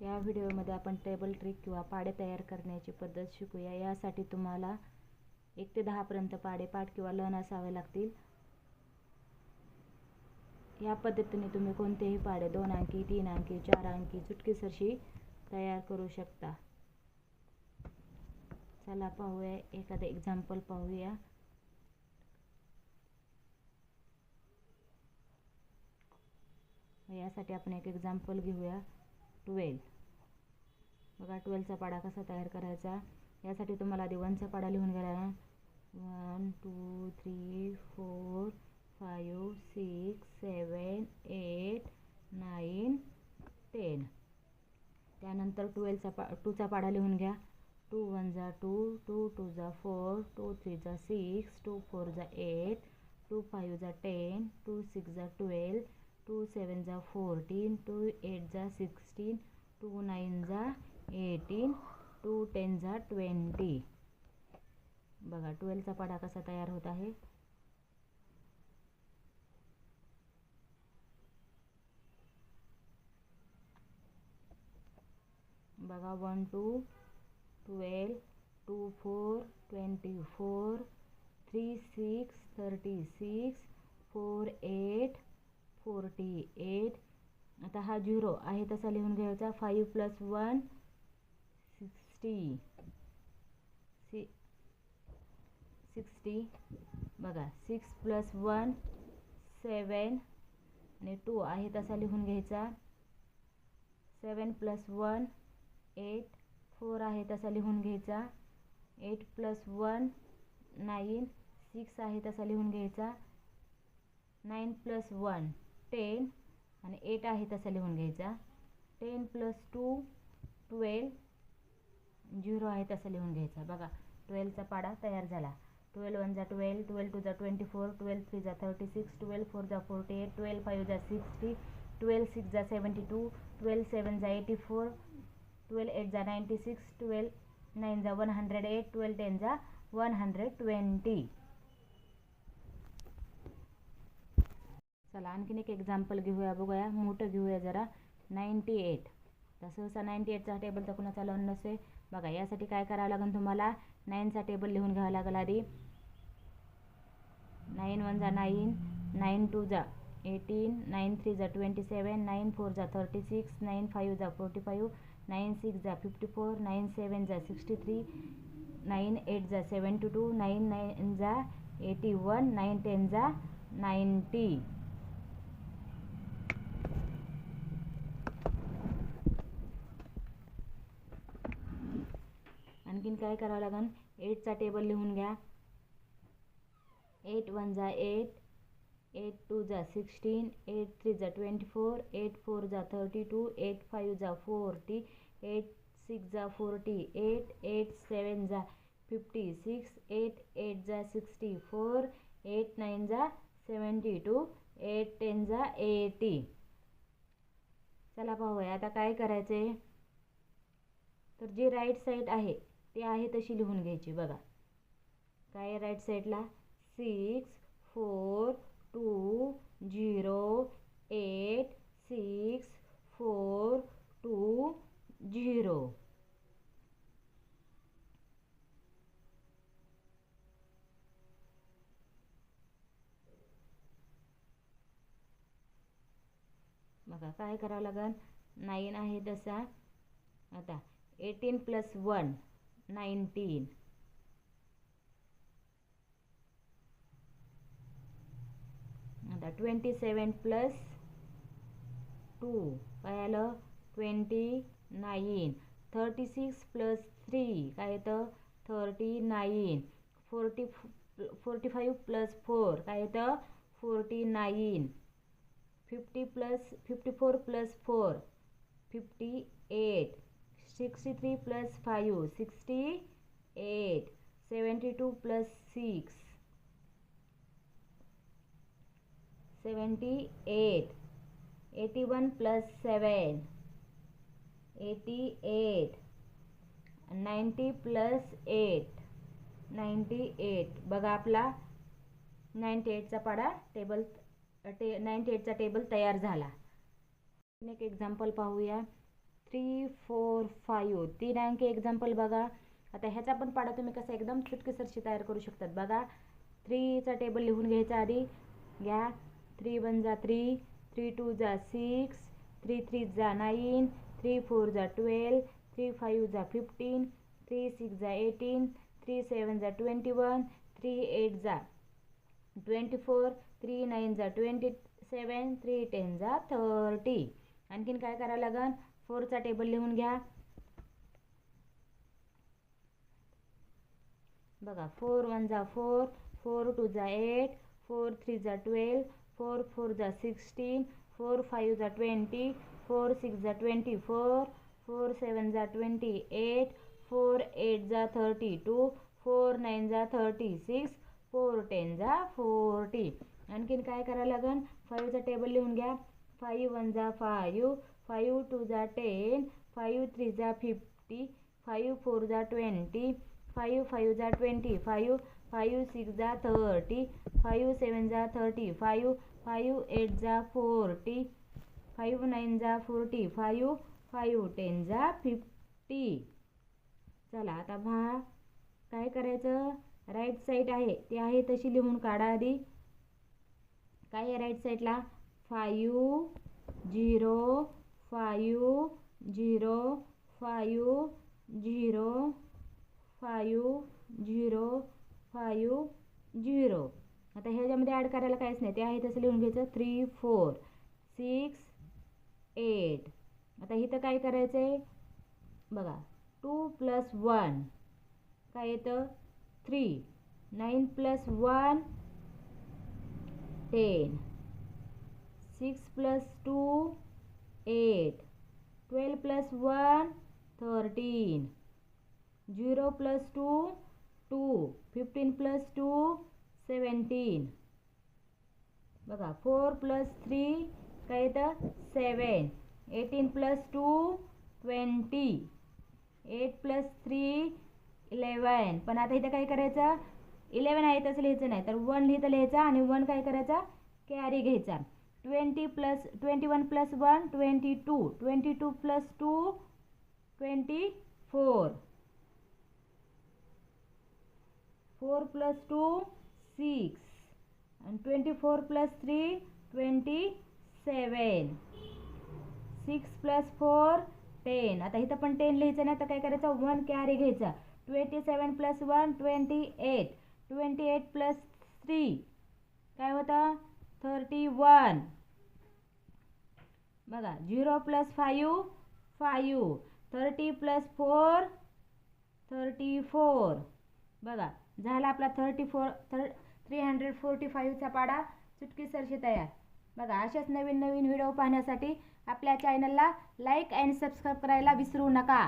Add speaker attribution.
Speaker 1: या व्हिडिओमध्ये आपण टेबल ट्रिक किंवा पाडे तयार करण्याची पद्धत शिकूया. यासाठी तुम्हाला एक ते दहापर्यंत पाडे पाठ किंवा लन असावे लागतील. या पद्धतीने तुम्ही कोणतेही पाडे दोन अंकी तीन अंकी चार अंकी चुटकीसरशी तयार करू शकता. चला पाहूया एखादं एक्झाम्पल पाहूया. यासाठी आपण एक एक्झाम्पल घेऊया. ट्वेल्व. बघा ट्वेल्वचा पाडा कसा तयार करायचा? यासाठी तुम्हाला आधी वनचा पाडा लिहून घ्यायला one two three four five six seven eight nine ten. त्यानंतर ट्वेल्वचा पा टूचा पाडा लिहून घ्या. टू वन जा टू टू टू जा फोर टू थ्री जा सिक्स टू फोर जा एट टू फायू जा टेन टू सिक्स जा ट्वेल्व टू सेवन जा फोर्टीन टू एट जा सिक्स्टीन टू नाईन जा एटीन टू टेन जा ट्वेंटी. बघा ट्वेल्वचा पाडा कसा तयार होत आहे? बघा one two twelve two four twenty four three six thirty six four eight forty eight आता हा झिरो आहे तसा लिहून घ्यायचा. Five plus one sixty see sixty बघा सिक्स प्लस वन सेवन आणि टू आहे तसा लिहून घ्यायचा. Seven plus one eight four आहे तसा लिहून घ्यायचा. Eight plus one nine six आहे तसा लिहून घ्यायचा. नाईन प्लस वन टेन आणि एट आहे तसा लिहून घ्यायचा. Ten plus two twelve zero आहे तसा लिहून घ्यायचा. बघा ट्वेल्वचा पाडा तयार झाला. Twelve one twelve twelve two twenty four twelve three जा थर्टी सिक्स ट्वेल्व फोर जा फोर्टी एट ट्वेल्व फाईव्ह जा सिक्स्टी ट्वेल्व सिक्सजा seventy two twelve सेवनजा eighty four twelve eight ninety ninety six twelve nine जा one hundred eight twelve टेनजा one hundred twenty. चला आणखीन एक example घेऊया बघूया. मोठं घेऊया जरा. नाईंटी एट तर सहसा नाईंटी एटचा टेबल तर कुणाचा लन नसे बघा यासाठी काय करावं लागेल तुम्हाला? नाईनचा टेबल लिहून घ्यावा लागेल आधी. नाईन वन जा नाईन नाईन टू जा एटीन नाईन थ्री जा ट्वेंटी सेवन नाईन फोर जा थर्टी सिक्स नाईन फाईव्ह जा फोर्टी फाईव्ह नाईन सिक्स जा फिफ्टी फोर नाईन सेवन जा सिक्स्टी थ्री नाईन एट जा सेवन्टी टू नाईन नाईन जा eighty one nine ten जा ninety आणखीन काय करावं लागेल एटचा टेबल लिहून घ्या. एट वन जा एट एट टू जा सिक्स्टीन एट थ्री जा ट्वेंटी फोर एट फोर जा थर्टी टू एट फाईव्ह जा फोर्टी एट सिक्स जा फोर्टी एट एट सेवन जा फिफ्टी सिक्स एट एट जा सिक्स्टी फोर एट नाईन जा seventy two eight ten जा eighty चला पाहूया आता काय करायचे तर जी राईट साईड आहे ती आहे तशी लिहून घ्यायची बघा. काय राईट साईडला six four two zero eight six four two zero बघा काय करावं लागेल नाईन आहे तसा. आता एटीन प्लस वन नाईन्टीन. आता ट्वेंटी सेवन प्लस टू काय आलं twenty nine. Thirty six plus three काय येतं? Thirty nine. Forty forty five plus four काय येतं? Forty nine. Fifty plus fifty four plus four. Fifty eight. Sixty three plus five sixty eight seventy two plus six seventy eight eighty one plus seven eighty eight ninety plus eight ninety eight. बघा आपला ninety एटचा पाडा table टे ninety एटचा table तयार झाला. एक example पाहूया. Three four five तीन अंकी एक्झाम्पल बघा. आता ह्याचा पण पाडा तुम्ही कसं एकदम चुटकीसरशी तयार करू शकतात. बघा. थ्रीचा टेबल लिहून घ्यायचा आधी. घ्या. थ्री वन जा थ्री थ्री टू जा सिक्स थ्री थ्री जा नाईन थ्री फोर जा ट्वेल्व थ्री फाईव्ह जा फिफ्टीन थ्री सिक्स जा एटीन थ्री सेवन जा ट्वेंटी वन थ्री एट जा ट्वेंटी फोर थ्री नाईन जा ट्वेंटी सेवन थ्री टेन जा थर्टी आणखीन काय करावं लागन? फोरचा टेबल लिहून घ्या. बघा फोर वन जा फोर फोर टू जा एट फोर थ्री जा ट्वेल्व फोर फोर जा सिक्स्टीन फोर फाईव्ह जा ट्वेंटी फोर सिक्स जा ट्वेंटी फोर फोर सेवन जा ट्वेंटी एट फोर एट जा थर्टी टू फोर नाईन जा थर्टी सिक्स फोर टेन जा forty. आणखीन काय करावं लागन? फाईव्हचा टेबल लिहून घ्या. फाईव्ह वन जा फाईव्ह फाईव्ह टू जा टेन फाईव्ह थ्री जा फिफ्टी फाईव्ह फोर जा ट्वेंटी फाईव्ह फाईव्ह जा ट्वेंटी फाईव्ह फाईव्ह सिक्स जा थर्टी फाईव्ह सेवन जा थर्टी फाईव्ह फाईव्ह एट जा फोर्टी फाईव्ह नाईन जा फोर्टी फाईव्ह फाईव्ह टेन जा फिफ्टी. चला आता भा काय करायचं? राईट साईड आहे ती आहे तशी लिहून काढा आधी. काय आहे राईट साईडला five zero five zero five zero five zero five zero. आता ह्याच्यामध्ये ॲड करायला काहीच नाही. ते आहे तसं लिहून घ्यायचं. थ्री फोर सिक्स एट आता इथं काय करायचं आहे बघा. टू प्लस वन काय येतं? Three nine plus one ten six plus two eight twelve plus one thirteen zero plus two two fifteen plus two seventeen बघा फोर प्लस थ्री काय येतं? Seven eighteen plus two twenty eight plus three eleven पण आता इथं काय करायचं? Eleven आहे तसं लिहायचं नाही. तर वन लिहितं लिहायचं आणि वन काय करायचा? कॅरी घ्यायचा. Twenty plus twenty one plus one twenty two twenty two plus two twenty four. Four plus two six. आणि twenty four plus three twenty seven. Six plus four ten. आता इथं पण टेन लिहायचं नाही तर काय करायचं? वन कॅरी घ्यायचा. Twenty seven plus one twenty eight. Twenty eight plus three. काय होतं? Thirty one. बघा zero plus five five thirty plus four thirty four. बघा झाला आपला थर्टी फोर थर थ्री हंड्रेड फोर्टी फाईव्हचा पाडा. चुटकी सरशी तयार. बघा अशाच नवीन नवीन व्हिडिओ पाहण्यासाठी आपल्या चॅनलला लाईक अँड सबस्क्राईब करायला विसरू नका.